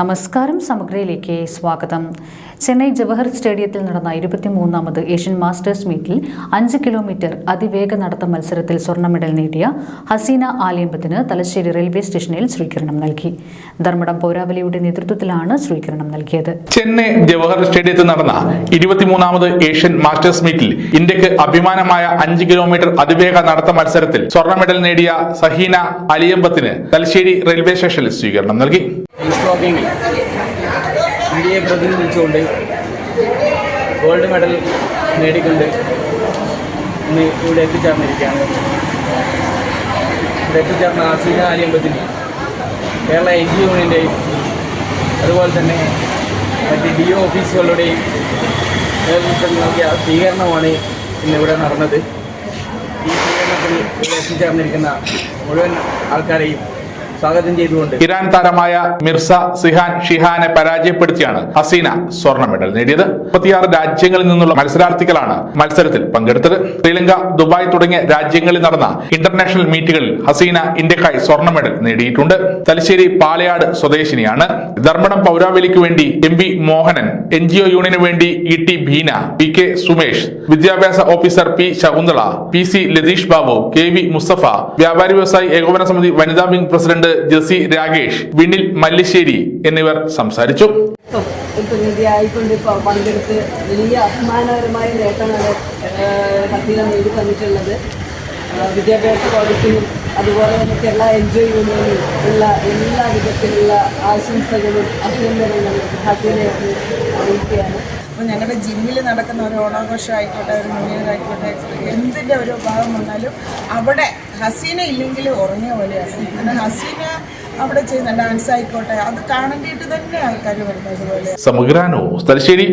നമസ്കാരം സമഗ്രയിലേക്ക് സ്വാഗതം. ചെന്നൈ ജവഹർ സ്റ്റേഡിയത്തിൽ നടന്ന ഇരുപത്തിമൂന്നാമത് ഏഷ്യൻ മാസ്റ്റേഴ്സ് മീറ്റിൽ അഞ്ച് കിലോമീറ്റർ അതിവേഗ നടത്ത മത്സരത്തിൽ സ്വർണ മെഡൽ നേടിയ ഹസീന ആലിയമ്പത്തിന് തലശ്ശേരി റെയിൽവേ സ്റ്റേഷനിൽ സ്വീകരണം നൽകി. ധർമ്മടം പൗരാവലിയുടെ നേതൃത്വത്തിലാണ് സ്വീകരണം നൽകിയത്. ചെന്നൈ ജവഹർ സ്റ്റേഡിയത്തിൽ നടന്ന ഇരുപത്തിമൂന്നാമത് ഏഷ്യൻ മാസ്റ്റേഴ്സ് മീറ്റിൽ ഇന്ത്യയ്ക്ക് അഭിമാനമായ അഞ്ച് കിലോമീറ്റർ അതിവേഗ നടത്ത മത്സരത്തിൽ സ്വർണ മെഡൽ നേടിയ സഹീന അലിയമ്പത്തിന് തലശ്ശേരി റെയിൽവേ സ്റ്റേഷനിൽ സ്വീകരണം നൽകി. ഹോക്കിങ്ങിൽ ഇന്ത്യയെ പ്രതിനിധിച്ചുകൊണ്ട് ഗോൾഡ് മെഡൽ നേടിക്കൊണ്ട് ഇന്ന് ഇവിടെ എത്തിച്ചേർന്നിരിക്കുകയാണ്. ഇവിടെ എത്തിച്ചേർന്ന ആസീന ആലിയമ്പത്തിന് കേരള എൻ ജി യൂണിയന്റെയും അതുപോലെ തന്നെ മറ്റ് ഡി ഒ ഓഫീസുകളുടെയും നേതൃത്വത്തിൽ നൽകിയ സ്വീകരണമാണ് ഇന്നിവിടെ നടന്നത്. ഈ സ്വീകരണത്തിൽ ഇവിടെ എത്തിച്ചേർന്നിരിക്കുന്ന മുഴുവൻ ആൾക്കാരെയും സ്വാഗതം ചെയ്തുകൊണ്ട് ഇറാൻ താരമായ മിർസ സിഹാൻ ഷിഹാനെ പരാജയപ്പെടുത്തിയാണ് ഹസീന സ്വർണ മെഡൽ നേടിയത്. മുപ്പത്തിയാറ് രാജ്യങ്ങളിൽ നിന്നുള്ള മത്സരാർത്ഥികളാണ് മത്സരത്തിൽ പങ്കെടുത്തത്. ശ്രീലങ്ക ദുബായ് തുടങ്ങിയ രാജ്യങ്ങളിൽ നടന്ന ഇന്റർനാഷണൽ മീറ്റുകളിൽ ഹസീന ഇന്ത്യക്കായി സ്വർണ മെഡൽ നേടിയിട്ടുണ്ട്. തലശ്ശേരി പാലയാട് സ്വദേശിനിയാണ്. ധർമ്മടം പൗരാവലിക്ക് വേണ്ടി M P Mohanan N G O യൂണിയന് വേണ്ടി E T Beena P K Sumesh വിദ്യാഭ്യാസ officer P Shakuntala P C Latheesh Babu K V Musthafa വ്യാപാരി വ്യവസായി ഏകോപന സമിതി വനിതാ വിംഗ് പ്രസിഡന്റ് ജസി രാകേഷ് വിനിൽ മല്ലിശ്ശേരി എന്നിവർ സംസാരിച്ചു. ഒരു പ്രതിനിധിയായിക്കൊണ്ട് ഇപ്പോൾ പങ്കെടുത്ത് വലിയ അഭിമാനകരമായ നേട്ടമാണ് ഏഹ്, ഹസീന നേടി തന്നിട്ടുള്ളത് ഏഹ്, വിദ്യാഭ്യാസ വകുപ്പിനും അതുപോലെ തന്നെ കേരള എൻ ജി ഒ യൂണിയനും ഉള്ള എല്ലാ വിധത്തിലുള്ള ആശംസകളും അഭിനന്ദനങ്ങളും ഹസീനയെ അറിയിക്കുകയാണ്. അപ്പോൾ ഞങ്ങളുടെ ജിമ്മിൽ നടക്കുന്ന ഒരു ഓണാഘോഷമായിക്കോട്ടെ ഒരു മുന്നിലായിക്കോട്ടെ ആയിക്കോട്ടെ എന്തിന്റെ ഒരു ഭാഗം വന്നാലും അവിടെ ഹസീന ഇല്ലെങ്കിൽ ഉറങ്ങിയ പോലെയാണ്. ഹസീന അവിടെ ചെയ്യുന്ന ഡാൻസ് ആയിക്കോട്ടെ അത് കാണേണ്ടിയിട്ട് തന്നെ ആൾക്കാർ വരുന്നത് പോലെ. സമഗ്രാനോ തലശ്ശേരി